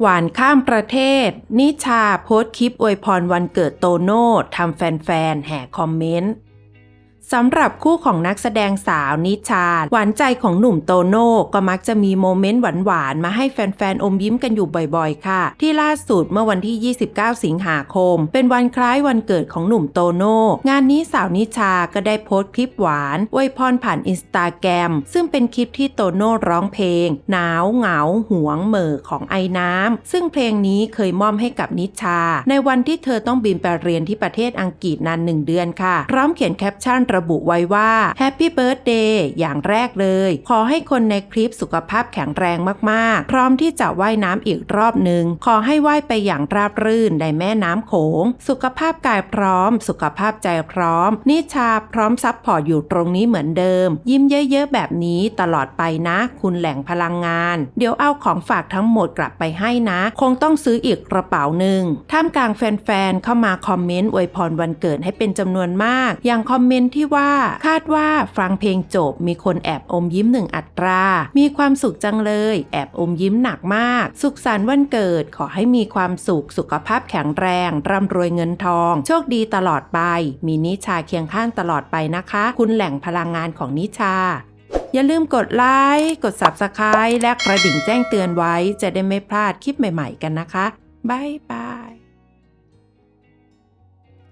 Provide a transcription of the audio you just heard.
หวานข้ามประเทศ นิชาโพสต์คลิปอวยพรวันเกิดโตโน่ทำแฟนๆ แห่คอมเมนต์ สำหรับคู่ของนักแสดงสาวนิชาหวานใจของหนุ่มโตโน่ก็มักจะมีโมเมนต์หวานๆ มาให้แฟนๆ อมยิ้มกันอยู่บ่อยๆ ค่ะ ที่ล่าสุดเมื่อวันที่ 29 สิงหาคม เป็นวันคล้ายวันเกิดของหนุ่มโตโน่งานนี้สาวนิชาก็ได้โพสต์คลิปหวานอวยพรผ่านอินสตาแกรมซึ่งเป็นคลิปที่โตโน่ร้องเพลง หนาวเหงาหวงเหม่อของไอ้น้ำซึ่งเพลงนี้เคยมอบให้กับนิชา ในวันที่เธอต้องบินไปเรียนที่ประเทศอังกฤษนานหนึ่งเดือนค่ะพร้อมเขียนแคปชั่นระบุไว้ว่า Happy Birthday อย่างแรกเลย ขอให้คนในคลิปสุขภาพแข็งแรงมากๆ พร้อมที่จะว่ายน้ำอีกรอบหนึ่งขอให้ว่ายไปอย่างราบรื่นในแม่น้ำโขง สุขภาพกายพร้อม สุขภาพใจพร้อม นิชาพร้อมซับพอร์ตอยู่ตรงนี้เหมือนเดิม ยิ้มเยอะๆแบบนี้ตลอดไปนะ คุณแหล่งพลังงาน เดี๋ยวเอาของฝากทั้งหมดกลับไปให้นะ คงต้องซื้ออีกกระเป๋าหนึ่งท่ามกลางแฟนๆเข้ามาคอมเมนต์อวยพรวันเกิดให้เป็นจำนวนมาก อย่างคอมเมนต์ที่ที่ว่า คาดว่าฟังเพลงจบมีคนแอบอมยิ้มหนึ่งอัตรา มีความสุขจังเลย แอบอมยิ้มหนักมาก สุขสันต์วันเกิดขอให้มีความสุขสุขภาพแข็งแรง ร่ำรวยเงินทอง โชคดีตลอดไป มีนิชาเคียงข้างตลอดไปนะคะ คุณแหล่งพลังงานของนิชาอย่าลืมกดไลค์ กด Subscribe และกระดิ่งแจ้งเตือนไว้ จะได้ไม่พลาดคลิปใหม่ ๆ กันนะคะ บ๊ายบาย